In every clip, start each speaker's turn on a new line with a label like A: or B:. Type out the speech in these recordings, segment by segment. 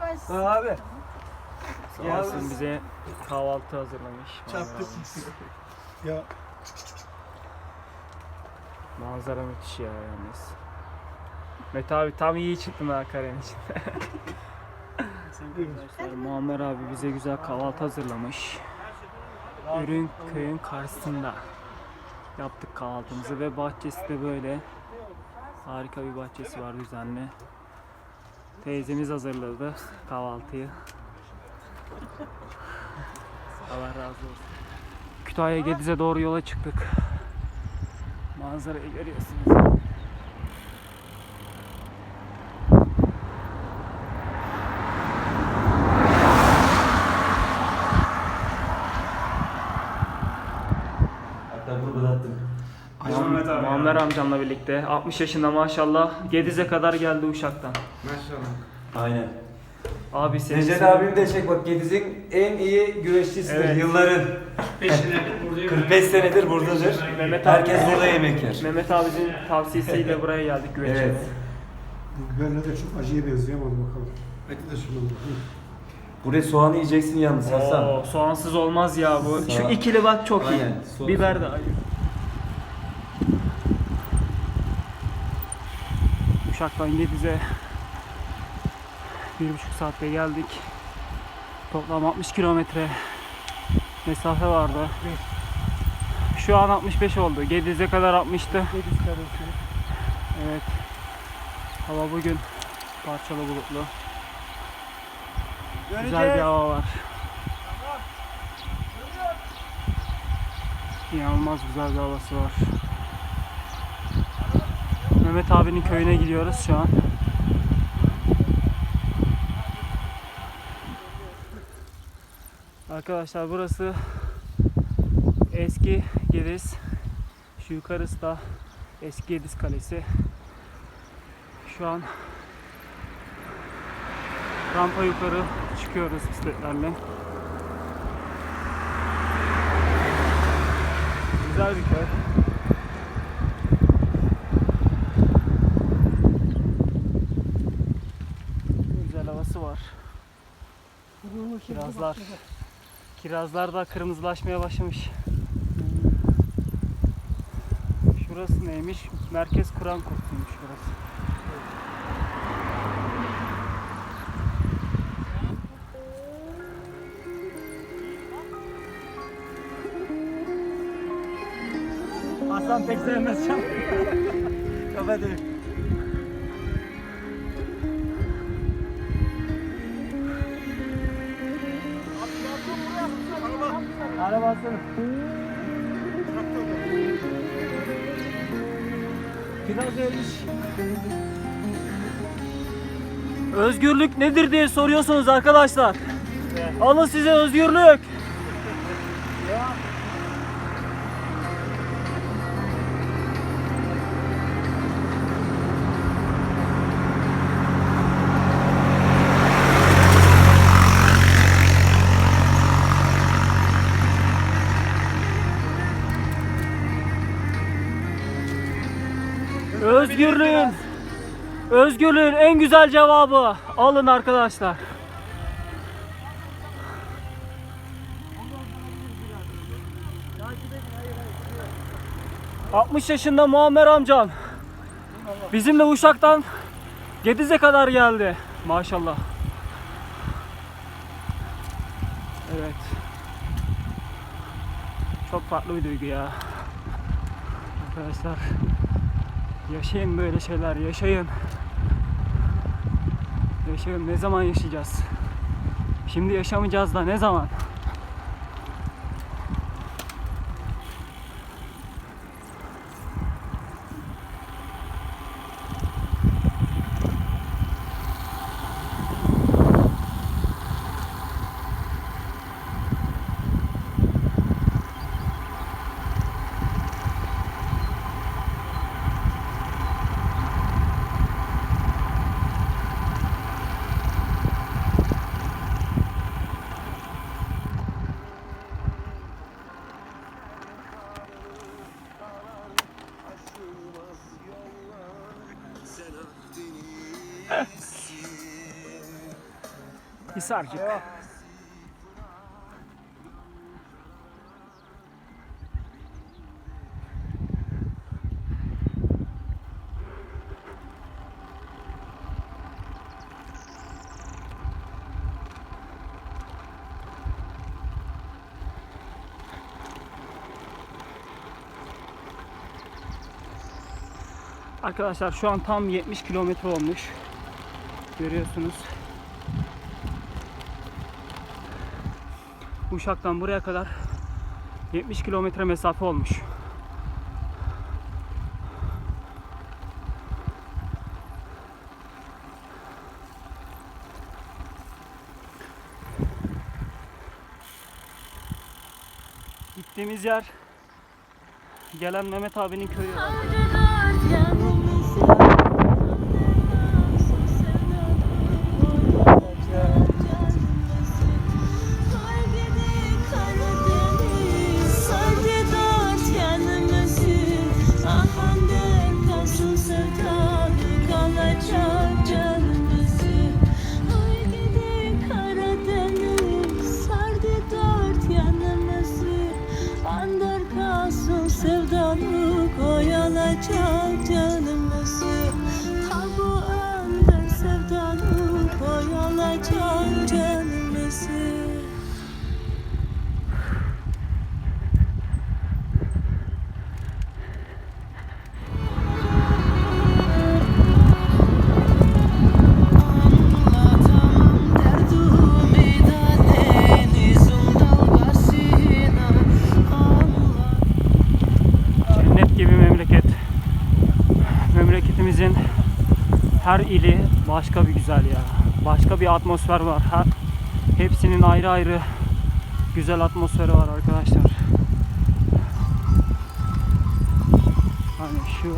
A: ben size.
B: Abi.
C: Yasin bize kahvaltı hazırlamış.
B: Çarptık.
D: Ya
C: Manzara müthiş ya yalnız. Mete abi tam iyi çıktın ha karen için. Arkadaşlar Muammer abi bize güzel kahvaltı hazırlamış. Ürün köyün karşısında yaptık kahvaltımızı ve bahçesi de böyle. Harika bir bahçesi var düzenli. Teyzemiz hazırladı kahvaltıyı. Allah razı olsun. Kütahya Gediz'e doğru yola çıktık. Manzarayı görüyorsunuz. Muammer, Muammer amcamla birlikte 60 yaşında maşallah Gediz'e kadar geldi Uşak'tan.
B: Aynen.
C: Abi seni
B: Necdet abim de çek bak Gediz'in en iyi güreşçisidir
C: Evet.
B: yılların. 45 senedir buradadır.
C: Mehmet abi-
B: Herkes burada yemek yer.
C: Mehmet abimizin tavsiyesiyle buraya geldik güveçe.
B: Evet.
D: biberler de çok acıya benziyor ama hadi bakalım. Eti de şundan bakayım.
B: Buraya soğanı yiyeceksin yalnız Hasan.
C: Oo, soğansız olmaz ya bu. Şu
B: Soğan.
C: ikili bak çok iyi.
B: Aynen, soğan.
C: Biber de ayrı. Uşak'tan Gediz'e bir buçuk saatte geldik. Toplam 60 kilometre mesafe vardı. Şu an 65 oldu. Gediz'e kadar 60'tı. Evet. Hava bugün parçalı bulutlu. Güzel bir hava var. İnanılmaz güzel bir havası var. Mehmet abinin köyüne gidiyoruz şu an. Arkadaşlar burası eski Gediz. Şu yukarısı da eski Gediz Kalesi. Şu an rampa yukarı çıkıyoruz bisikletlerle. Güzel bir köy. Güzel havası var. Kirazlar. Kirazlar da kırmızılaşmaya başlamış. Şurası neymiş? Merkez Kur'an kursuymuş burası.
B: Hasan pek sevmez şam. Kapadı. Araba atsana. Biraz eriş.
C: Özgürlük nedir diye soruyorsunuz arkadaşlar. Alın size özgürlük. Özgürlüğün Özgürlüğün en güzel cevabı alın arkadaşlar. ...60 yaşında Muammer amcam... ...bizimle Uşak'tan... ...Gediz'e kadar geldi... ...maşallah. Evet. Çok farklı bir duygu ya. Arkadaşlar... Yaşayın böyle şeyler, yaşayın. Yaşayın. Ne zaman yaşayacağız? Şimdi yaşamayacağız da ne zaman? Hisarcık. Arkadaşlar şu an tam 70 kilometre olmuş. Görüyorsunuz. Uşak'tan buraya kadar 70 kilometre mesafe olmuş. Gittiğimiz yer gelen Mehmet abinin köyü. Her ili başka bir güzel ya. Başka bir atmosfer var. Her, hepsinin ayrı ayrı güzel atmosferi var arkadaşlar. Hani şu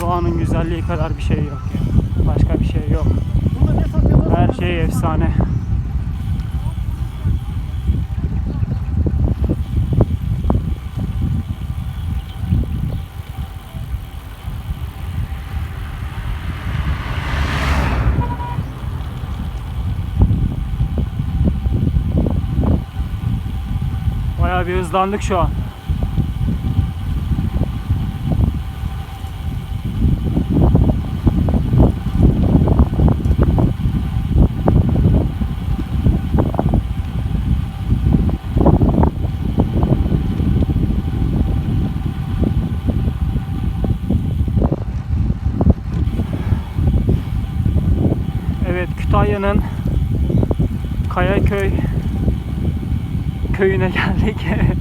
C: doğanın güzelliği kadar bir şey yok ya. Başka bir şey yok. Her şey efsane. Bayağı bir hızlandık şu an. Evet Kütahya'nın Kayaköy köyüne geldik. evet,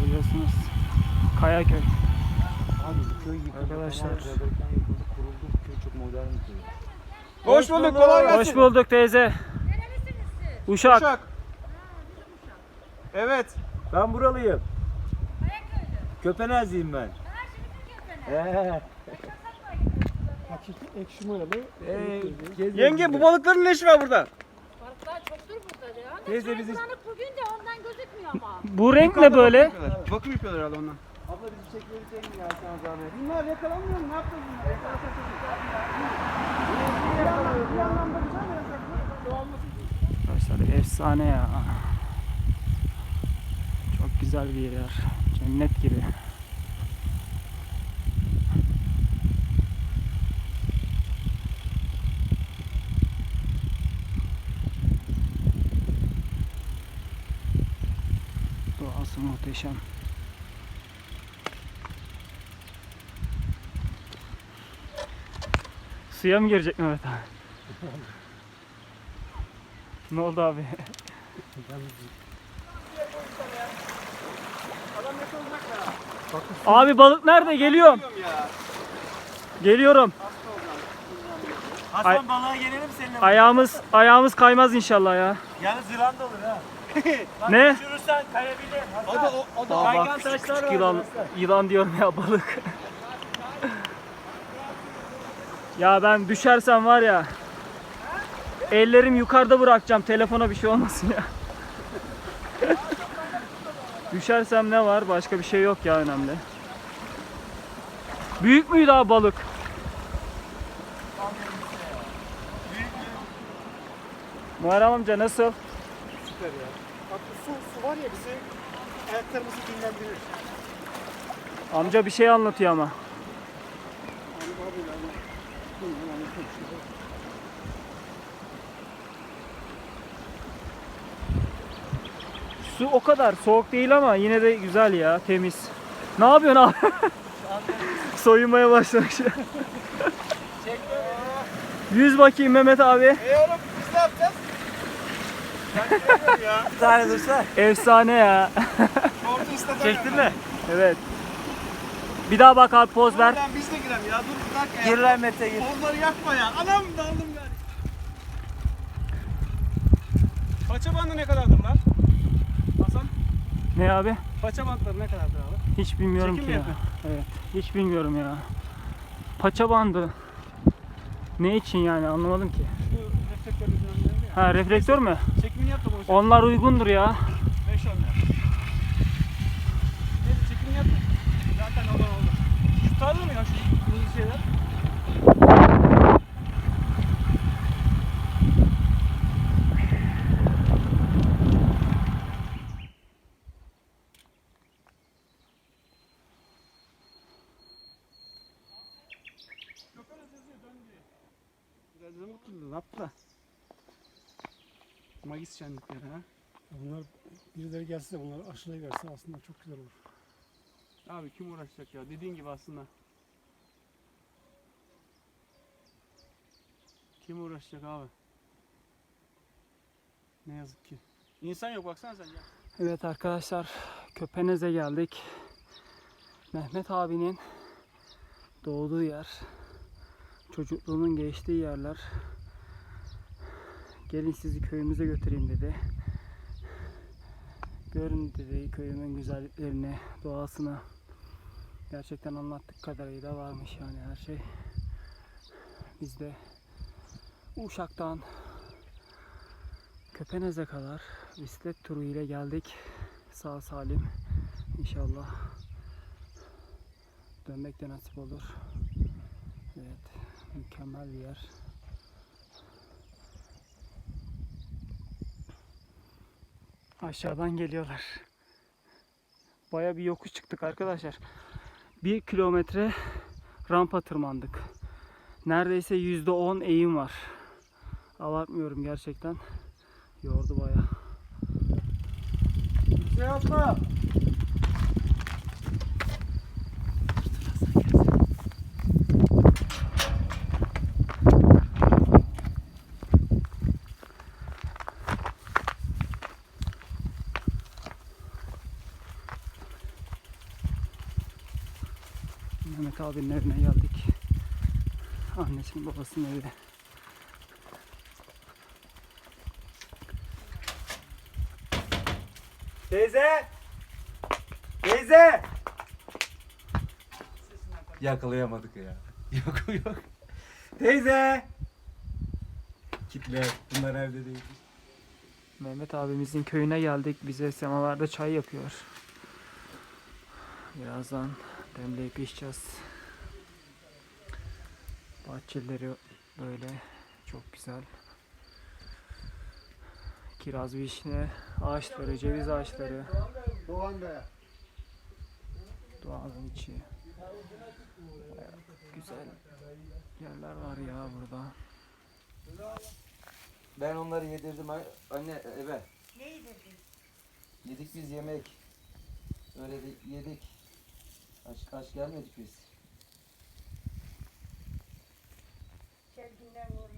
C: görüyorsunuz. Kayaköy.
B: Abi bu köy yıkıldı.
C: Arkadaşlar.
B: Yıkıldı, kuruldu. Bu köy çok modern bir köy.
E: Hoş bulduk, kolay gelsin.
C: Hoş bulduk teyze. Uşak.
E: Uşak. Evet.
B: Ben buralıyım. Köpenezliyim ben. Ee,
D: Ekşi mayalı.
B: ee,
E: Yenge bu balıkların ne işi var burada?
F: Balıklar çoktur burada ya.
B: Teyze
F: Teyze
B: bizi-
F: bugün de ondan gözükmüyor ama.
C: Bu renk ne böyle?
E: Bakım yapıyorlar herhalde ondan.
B: Abla bizi çekmeli ya sana zahmet.
E: Bunlar yakalanmıyor mu? Ne yapacağız bunlar?
C: Arkadaşlar efsane ya. Çok güzel bir yer. Cennet gibi. Muhteşem. Suya mı girecek Mehmet abi? ne oldu abi? Abi balık nerede? Geliyorum. Geliyorum. Ay-
B: Hasan balığa gelelim seninle.
C: Ayağımız ayağımız kaymaz inşallah ya.
B: Yalnız yılan da olur ha.
C: Ne?
B: Düşürürsen kayabilir.
E: O da o, o da
C: Aa, bak küçük
B: taşlar
C: küçük
B: var
C: yılan,
B: arkadaşlar.
C: yılan diyorum ya balık. ya ben düşersem var ya ellerim yukarıda bırakacağım telefona bir şey olmasın ya. Düşersem ne var? Başka bir şey yok ya önemli. Büyük müydü abi balık? Muharrem amca nasıl?
D: Süper ya. Su, su var ya bizi ayaklarımızı dinlendirir.
C: Amca bir şey anlatıyor ama. Su o kadar soğuk değil ama yine de güzel ya, temiz. Ne yapıyorsun abi? Soyunmaya başlamış. Yüz bakayım Mehmet abi.
E: E oğlum biz ne yapacağız? Ben giremiyorum ya.
B: Bir tane dursa.
C: Efsane ya.
B: Çektin mi?
C: evet. Bir daha bak abi poz ver.
E: Lan biz de girem ya. Dur bir dakika ya.
B: Gir lan Mete gir.
E: Onları yakma ya. Anam daldım gari. Paça bandı ne kadardır lan? Hasan,
C: Ne abi?
E: paça bantları ne kadardır abi?
C: Hiç bilmiyorum
E: Çekim
C: ki ya. Evet. Hiç bilmiyorum ya. Paça bandı. Ne için yani anlamadım ki.
E: Şu reflektör düzenleri ya.
C: Ha reflektör mü?
E: Konuşalım.
C: Onlar uygundur ya.
E: 5 10 lira. Neyse çekimini yap da. Zaten olan oldu. Şu tutarlı mı ya şu kırmızı şeyler? Biraz da mutlu lapla. Magis şenlikleri ha.
D: Bunlar birileri gelse de bunları aşılayıverse aslında çok güzel olur.
E: Abi kim uğraşacak ya? Dediğin gibi aslında. Kim uğraşacak abi? Ne yazık ki. İnsan yok baksana sen ya.
C: Evet arkadaşlar Köpenez'e geldik. Mehmet abinin doğduğu yer. Çocukluğunun geçtiği yerler. Gelin sizi köyümüze götüreyim dedi. Görün dedi köyümün güzelliklerini, doğasını. Gerçekten anlattık kadarıyla varmış yani her şey. Biz de Uşak'tan Köpenez'e kadar bisiklet turu ile geldik. Sağ salim inşallah. Dönmek de nasip olur. Evet, mükemmel bir yer. Aşağıdan geliyorlar. Baya bir yokuş çıktık arkadaşlar. Bir kilometre rampa tırmandık. Neredeyse yüzde on eğim var. Abartmıyorum gerçekten. Yordu baya.
B: Şey yapma.
C: Mehmet abinin evine geldik. Annesinin babasının evi.
B: Teyze. Teyze. Yakalayamadık ya. Yok yok. Teyze. Kitle. Bunlar evde değil.
C: Mehmet abimizin köyüne geldik. Bize semalarda çay yapıyor. Birazdan demleyip içeceğiz. Bahçeleri böyle çok güzel. Kiraz, vişne ağaçları, ceviz ağaçları.
D: Doğan Bey.
C: Doğanın içi. Bayağı güzel yerler var ya burada.
B: Ben onları yedirdim anne eve. Ne yedirdin? Yedik biz yemek. Öyle de yedik. Aç aç gelmedik biz.
F: Sergio Nero